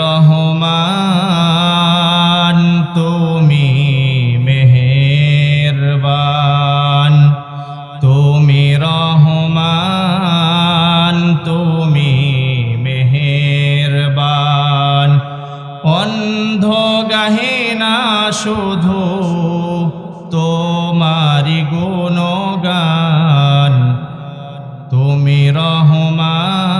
রহমান তুমি মেহেরবান। তুমি রহমান তুমি মেহেরবান। অন্ধ গাহিনা শুধু তোমারি গুণগান তুমি রহমান।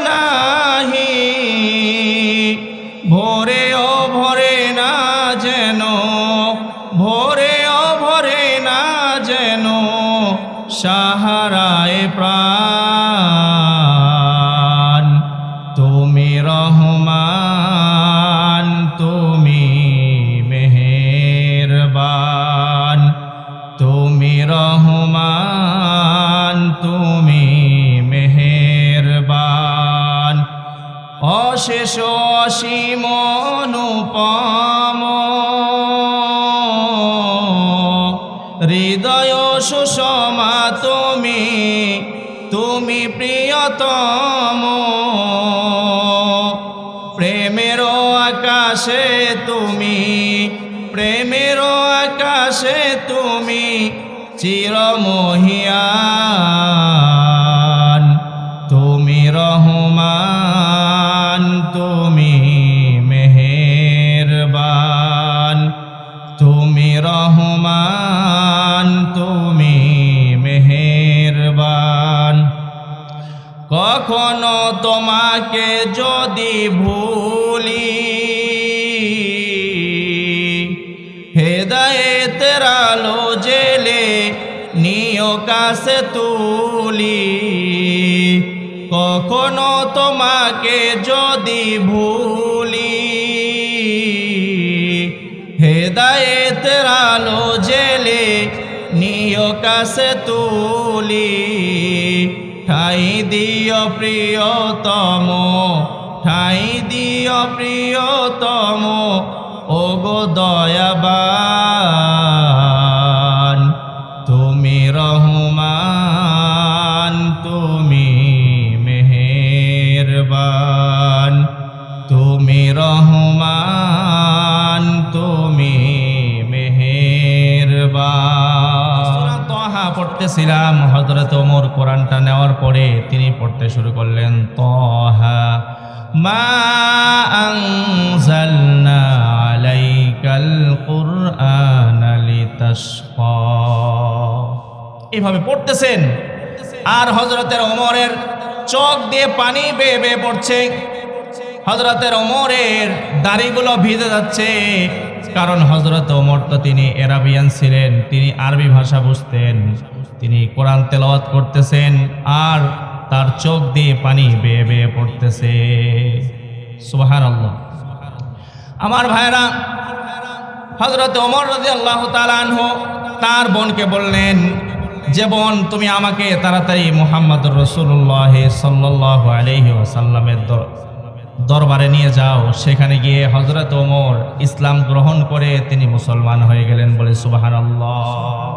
তুমি তুমি প্রিয়তম। প্রেমের আকাশে তুমি, প্রেমের আকাশে তুমি চিরমহিয়ান। তুমি রহমান, তুমি মেহেরবান। তুমি রহমান, তুমি কখনো তোমাকে যদি ভুলি, হেদায়েতের আলো জেলে নিয় কাছে তুলি। কখনো তোমাকে যদি ভুলি, হেদায়েতের আলো জেলে নিয় কাছে তুলি। ঠাই দিও প্রিয়তম ঠাই দিও প্রিয়তম ও গো পড়তেছিলাম হজরত ওমর কোরআনটা নেওয়ার পরে তিনি পড়তে শুরু করলেন, তহা মা আনজালনা আলাইকাল কুরআন লিতাশকা। এইভাবে পড়তেছেন। আর হজরতের ওমরের চোখ দিয়ে পানি বেয়ে বেয়ে পড়ছে। হজরতের ওমরের দাড়িগুলো ভিজে যাচ্ছে। কারণ হজরত ওমর তো তিনি এরাবিয়ান ছিলেন, তিনি আরবি ভাষা বুঝতেন। তিনি কোরআন তেলাওয়াত করতেছেন আর তার চোখ দিয়ে পানি বেয়ে বেয়ে পড়তেছে। সুবাহান আল্লাহ আমার ভাইরা হজরত ওমর রাজি আল্লাহ তালানহ তার বোনকে বললেন, যে বোন, তুমি আমাকে তাড়াতাড়ি মোহাম্মদ রসুল্লাহ সাল্লাহ আলহি ওসাল্লামের দরবারে নিয়ে যাও। সেখানে গিয়ে হজরত ওমর ইসলাম গ্রহণ করে তিনি মুসলমান হয়ে গেলেন বলে সুবাহান আল্লাহ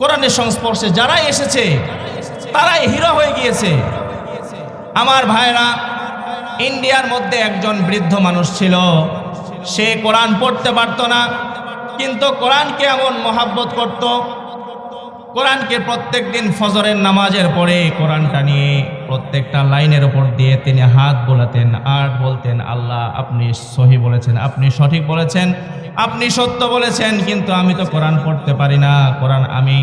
কোরআনের সংস্পর্শে যারা এসেছে, তারাই হিরো হয়ে গিয়েছে। আমার ভাইরা ইন্ডিয়ার মধ্যে একজন বৃদ্ধ মানুষ ছিল। সে কোরআন পড়তে পারত না, কিন্তু কোরআনকে এমন মহাব্বত করত কোরআনকে প্রত্যেক দিন ফজরের নামাজের পরে কোরআনটা নিয়ে প্রত্যেকটা লাইনের ওপর দিয়ে তিনি হাত বোলাতেন, আর বলতেন, আল্লাহ, আপনি সহি বলেছেন, আপনি সঠিক বলেছেন, আপনি সত্য বলেছেন, কিন্তু আমি তো কোরআন পড়তে পারি না, কোরআন আমি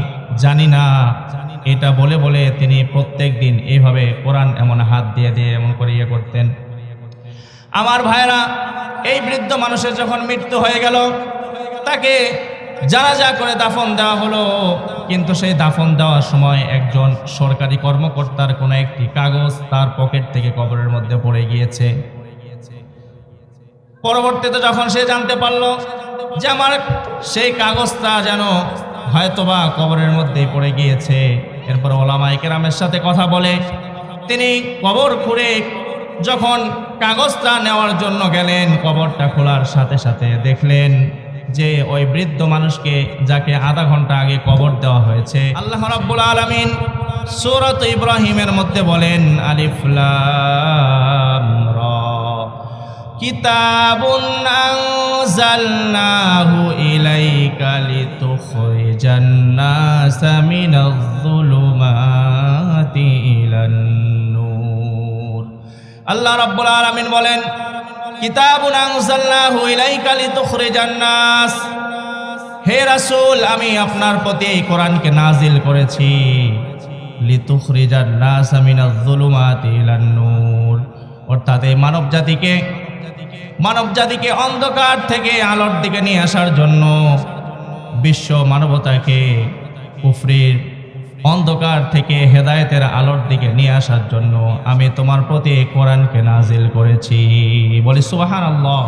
জানি না। এটা বলে বলে তিনি প্রত্যেক দিন এইভাবে কোরআন এমন হাত দিয়ে দিয়ে এমন করে ইয়ে করতেন। আমার ভাইরা এই বৃদ্ধ মানুষের যখন মৃত্যু হয়ে গেল, তাকে জানাজা করে দাফন দেওয়া হলো, কিন্তু সেই দাফন দেওয়ার সময় একজন সরকারি কর্মকর্তার কোনো একটি কাগজ তার পকেট থেকে কবরের মধ্যে পড়ে গিয়েছে। পরবর্তীতে যখন সে জানতে পারল যে আমার সেই কাগজটা যেন হয়তোবা কবরের মধ্যেই পড়ে গিয়েছে, এরপর ওলামাই কেরামের সাথে কথা বলে, তিনি কবর খুঁড়ে যখন কাগজটা নেওয়ার জন্য গেলেন, কবরটা খোলার সাথে সাথে দেখলেন যে ওই বৃদ্ধ মানুষকে যাকে আধা ঘণ্টা আগে কবর দেওয়া হয়েছে। আল্লাহ রাব্বুল আলমিন সুরত ইব্রাহিমের মধ্যে বলেন আলিফুল্লাহ কিতাবুন আনজালনাহু ইলাইকা লিতুখরিজান নাস মিনাজ যুলুমাতি ইলান নূর আল্লাহ রাব্বুল আলামিন বলেন কিতাবুন আনজালনাহু ইলাইকা লিতুখরিজান নাস। হে রাসূল, আমি আপনার প্রতি এই কোরআনকে নাজিল করেছি। লিতুখরিজান নাস মিনাজ যুলুমাতি ইলান নূর। অর্থাৎ এই মানব জাতিকে মানব জাতিকে অন্ধকার থেকে আলোর দিকে নিয়ে আসার জন্য বিশ্ব মানবতাকে কুফরির অন্ধকার থেকে হেদায়েতের আলোর দিকে নিয়ে আসার জন্য আমি তোমার প্রতি কোরআনকে নাজিল করেছি। বলি সুবাহান আল্লাহ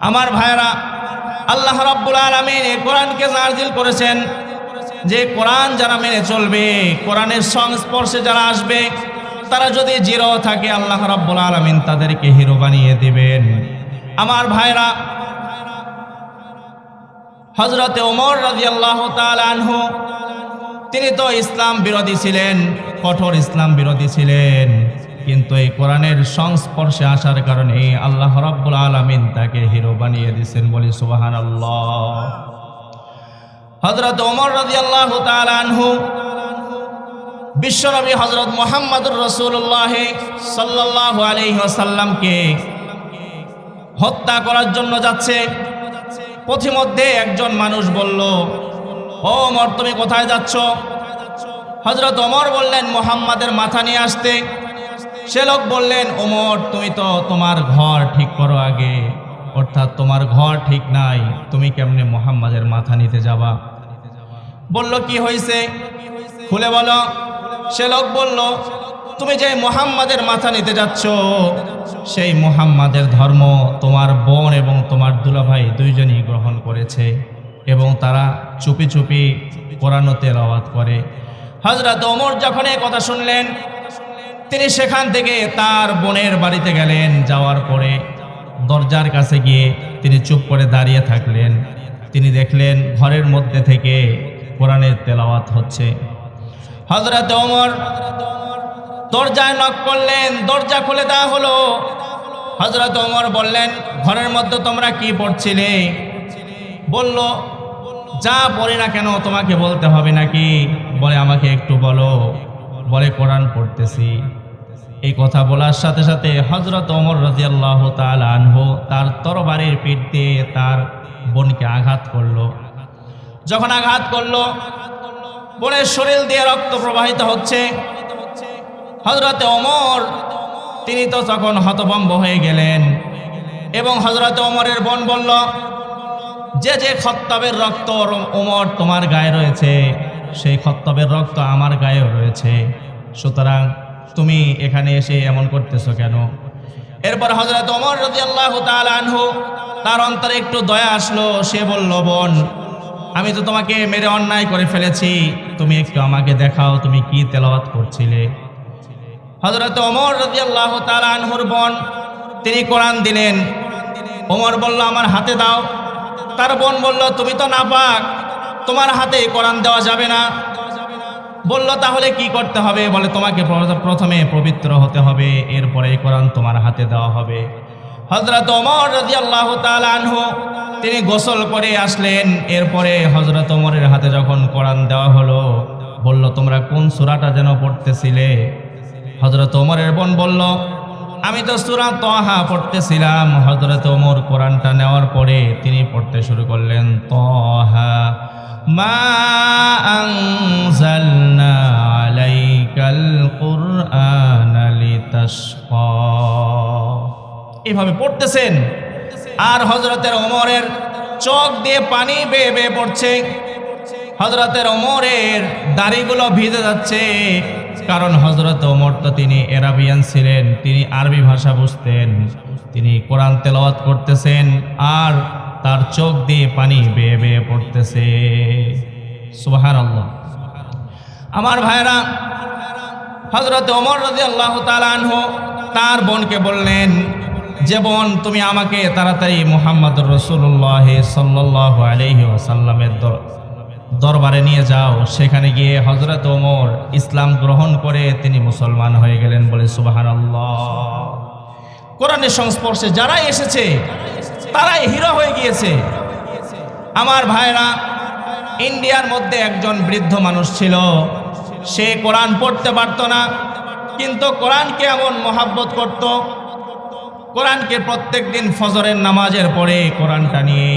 আমার ভাইরা আল্লাহ রাব্বুল আলামিন এই কোরআনকে নাজিল করেছেন। যে কোরআন যারা মেনে চলবে, কোরআনের সংস্পর্শে যারা আসবে, তারা যদি জিরো থাকে, আল্লাহ রাব্বুল আলামিন তাদেরকে হিরো বানিয়ে দিবেন। আমার ভাইরা হজরতে ওমর রাদিয়াল্লাহু তাআলা আনহু তিনি তো ইসলাম বিরোধী ছিলেন, কঠোর ইসলাম বিরোধী ছিলেন। কিন্তু এই কোরআনের সংস্পর্শে আসার কারণে আল্লাহ রাব্বুল আলামিন তাকে হিরো বানিয়ে দিয়েছেন বলি সুবহানাল্লাহ। হযরত ওমর রাদিয়াল্লাহু তাআলা আনহু, বিশ্বনবী হযরত মুহাম্মদুর রাসূলুল্লাহ সাল্লাল্লাহু আলাইহি ওয়াসাল্লামকে হত্যা করার জন্য যাচ্ছে। পথিমধ্যে একজন মানুষ বলল ও ওমর তুমি কোথায় যাচ্ছ? হজরত ওমর বললেন, মোহাম্মদের মাথা নিয়ে আসতে। সে লোক বললেন, ওমর, তুমি তো তোমার ঘর ঠিক করো আগে। অর্থাৎ তোমার ঘর ঠিক নাই, তুমি কেমনে মোহাম্মদের মাথা নিতে যাবা? বলল, কি হয়েছে খুলে বলো। সে লোক বলল, তুমি যে মোহাম্মদের মাথা নিতে যাচ্ছ, সেই মোহাম্মদের ধর্ম তোমার বোন এবং তোমার দুলাভাই দুইজনই গ্রহণ করেছে। এবং তারা চুপি চুপি কোরআন তেলাওয়াত করে। হজরত ওমর যখন এই কথা শুনলেন, তিনি সেখান থেকে তার বোনের বাড়িতে গেলেন। যাওয়ার পরে দরজার কাছে গিয়ে তিনি চুপ করে দাঁড়িয়ে থাকলেন। তিনি দেখলেন ঘরের মধ্যে থেকে কোরআনের তেলাওয়াত হচ্ছে। হজরত ওমর দরজায় নক করলেন, দরজা খুলে দেওয়া হলো। হজরত ওমর বললেন, ঘরের মধ্যে তোমরা কি পড়ছিলে? বলল যা বলি না কেন তোমাকে বলতে হবে নাকি? বলে, আমাকে একটু বলো। বলে, কোরআন পড়তেছি। এই কথা বলার সাথে সাথে হজরত ওমর রাজিয়াল্লাহ তাল আনহু তার তরবারের পিঠ দিয়ে তার বোনকে আঘাত করল। যখন আঘাত করল বোনের শরীর দিয়ে রক্ত প্রবাহিত হচ্ছে। হজরতে অমর তিনি তো তখন হতভম্ব হয়ে গেলেন এবং হজরতে ওমরের বোন বলল যে যে খত্তবের রক্ত ওমর তোমার গায়ে রয়েছে, সেই খত্তবের রক্ত আমার গায়েও রয়েছে। সুতরাং তুমি এখানে এসে এমন করতেছো কেন? এরপর হজরত ওমর রাজি আল্লাহ আনহু তার অন্তরে একটু দয়া আসলো, সে বলল, বোন, আমি তো তোমাকে মেরে অন্যায় করে ফেলেছি। তুমি একটু আমাকে দেখাও, তুমি কি তেলাওয়াত করছিলে? হজরত ওমর রাজি আল্লাহ আনহুর বোন, তিনি কোরআন দিলেন। ওমর বলল, আমার হাতে দাও। তার বোন বলল, তুমি তো না পাক তোমার হাতে কোরআন দেওয়া যাবে না। বলল, তাহলে কি করতে হবে? বলে, তোমাকে প্রথমে পবিত্র হতে হবে, এরপরে কোরআন তোমার হাতে দেওয়া হবে। হজরত ওমর রাজি আল্লাহ আনহু, তিনি গোসল করে আসলেন। এরপরে হজরত ওমরের হাতে যখন কোরআন দেওয়া হলো, বলল, তোমরা কোন সুরাটা যেন পড়তেছিলে? হজরত ওমরের বোন বলল আমি তো সুরা তহা পড়তেছিলাম। হজরত ওমর কোরআনটা নেওয়ার পরে তিনি পড়তে শুরু করলেন, তহা মা আনজালনা আলাইকাল কুরআনা লিতাশকা। এভাবে পড়তেছেন। আর হজরতের ওমরের চোখ দিয়ে পানি বেয়ে বেয়ে পড়ছে। হজরতের ওমরের দাড়িগুলো ভিজে যাচ্ছে। কারণ হজরত ওমর তো তিনি এরাবিয়ান ছিলেন, তিনি আরবি ভাষা বুঝতেন, তিনি কোরআন তেলাওয়াত করতেছেন আর তার চোখ দিয়ে পানি বেয়ে বেয়ে পড়তেছে। আল্লাহ আমার ভাইরা হজরত ওমর রাজি আল্লাহ তালানহ তার বোনকে বললেন, যে বোন, তুমি আমাকে তাড়াতাড়ি মোহাম্মদ রসুল্লাহ সাল্লাহ আলহি আসাল্লামের দরবারে নিয়ে যাও। সেখানে গিয়ে হজরত ওমর ইসলাম গ্রহণ করে তিনি মুসলমান হয়ে গেলেন বলে সুবাহান কোরআনের সংস্পর্শে যারাই এসেছে, তারাই হিরো হয়ে গিয়েছে। আমার ভাইরা, ইন্ডিয়ার মধ্যে একজন বৃদ্ধ মানুষ ছিল। সে কোরআন পড়তে পারতো না, কিন্তু কোরআনকে এমন মহাব্বত করত। কোরআনকে প্রত্যেক দিন ফজরের নামাজের পরে কোরআনটা নিয়ে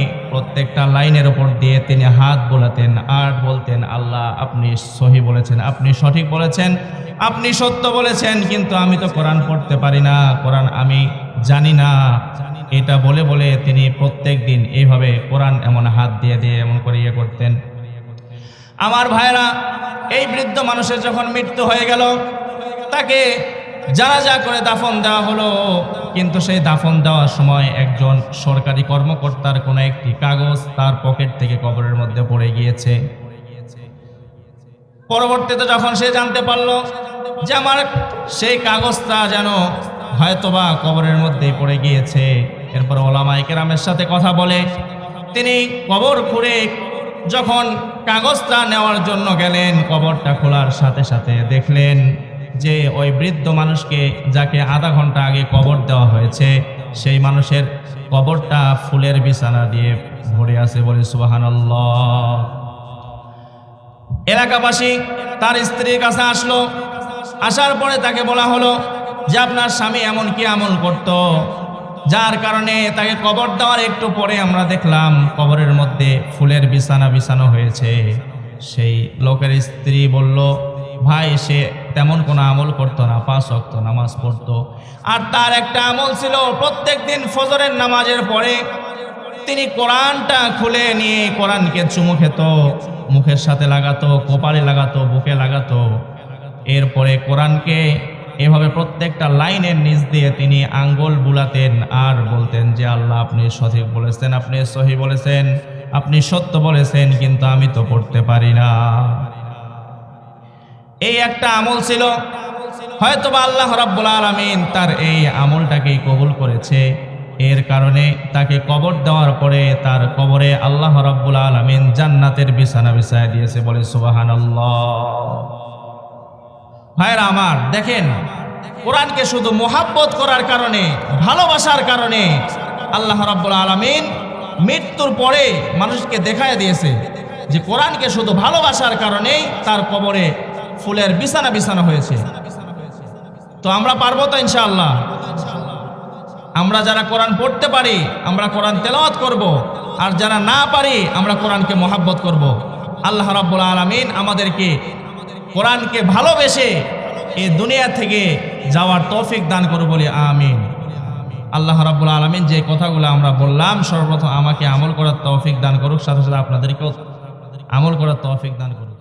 প্রত্যেকটা লাইনের ওপর দিয়ে তিনি হাত বোলাতেন আর বলতেন, আল্লাহ, আপনি সহি বলেছেন, আপনি সঠিক বলেছেন, আপনি সত্য বলেছেন, কিন্তু আমি তো কোরআন পড়তে পারি না, কোরআন আমি জানি না। এটা বলে বলে তিনি প্রত্যেক দিন এইভাবে কোরআন এমন হাত দিয়ে দিয়ে এমন করে ইয়ে করতেন। আমার ভাইরা এই বৃদ্ধ মানুষের যখন মৃত্যু হয়ে গেল, তাকে জানাজা করে দাফন দেওয়া হলো, কিন্তু সেই দাফন দেওয়ার সময় একজন সরকারি কর্মকর্তার কোনো একটি কাগজ তার পকেট থেকে কবরের মধ্যে পড়ে গিয়েছে। পরবর্তীতে যখন সে জানতে পারল যে আমার সেই কাগজটা যেন হয়তোবা কবরের মধ্যেই পড়ে গিয়েছে, এরপর ওলামা কেরামের সাথে কথা বলে, তিনি কবর খুঁড়ে যখন কাগজটা নেওয়ার জন্য গেলেন, কবরটা খোলার সাথে সাথে দেখলেন যে ওই বৃদ্ধ মানুষকে যাকে আধা ঘণ্টা আগে কবর দেওয়া হয়েছে, সেই মানুষের কবরটা ফুলের বিছানা দিয়ে ভরে আছে বলে সুবাহান এলাকাবাসী, তার স্ত্রীর কাছে আসলো। আসার পরে তাকে বলা হলো যে, আপনার স্বামী এমন কি আমল করত? যার কারণে তাকে কবর দেওয়ার একটু পরে আমরা দেখলাম কবরের মধ্যে ফুলের বিছানা বিছানো হয়েছে। সেই লোকের স্ত্রী বলল, ভাই, সে তেমন কোনো আমল করতো না, পাঁচ অক্ত নামাজ পড়তো। আর তার একটা আমল ছিল, প্রত্যেক দিন ফজরের নামাজের পরে তিনি কোরআনটা খুলে নিয়ে কোরআনকে চুমু খেত, মুখের সাথে লাগাতো, কপালে লাগাতো, বুকে লাগাতো। এরপরে কোরআনকে এভাবে প্রত্যেকটা লাইনের নিচ দিয়ে তিনি আঙ্গুল বুলাতেন আর বলতেন যে, আল্লাহ, আপনি সঠিক বলেছেন, আপনি সহি বলেছেন, আপনি সত্য বলেছেন, কিন্তু আমি তো পড়তে পারি না। এই একটা আমল ছিল। হয়তোবা আল্লাহ রাব্বুল আলামিন তার এই আমলটাকেই কবুল করেছে। এর কারণে তাকে কবর দেওয়ার পরে তার কবরে আল্লাহ রাব্বুল আলামিন জান্নাতের বিছানা বিছায় দিয়েছে বলে সুবহানাল্লাহ। ভাইরা আমার, দেখেন, কোরআনকে শুধু মোহাব্বত করার কারণে, ভালোবাসার কারণে আল্লাহ রাব্বুল আলামিন মৃত্যুর পরে মানুষকে দেখায় দিয়েছে যে কোরআনকে শুধু ভালোবাসার কারণেই তার কবরে ফুলের বিছানা বিছানা হয়েছে তো আমরা পারব তো ইনশাআল্লাহ আমরা যারা কোরআন পড়তে পারি, আমরা কোরআন তেলাওয়াত করব। আর যারা না পারি, আমরা কোরআনকে মহাব্বত করব। আল্লাহ রাব্বুল আলমিন আমাদেরকে কোরআনকে ভালোবেসে এই দুনিয়া থেকে যাওয়ার তৌফিক দান করো বলে আমিন আল্লাহ রাব্বুল আলমিন যে কথাগুলো আমরা বললাম, সর্বপ্রথম আমাকে আমল করার তৌফিক দান করুক, সাথে সাথে আপনাদেরকেও আমল করার তৌফিক দান করুক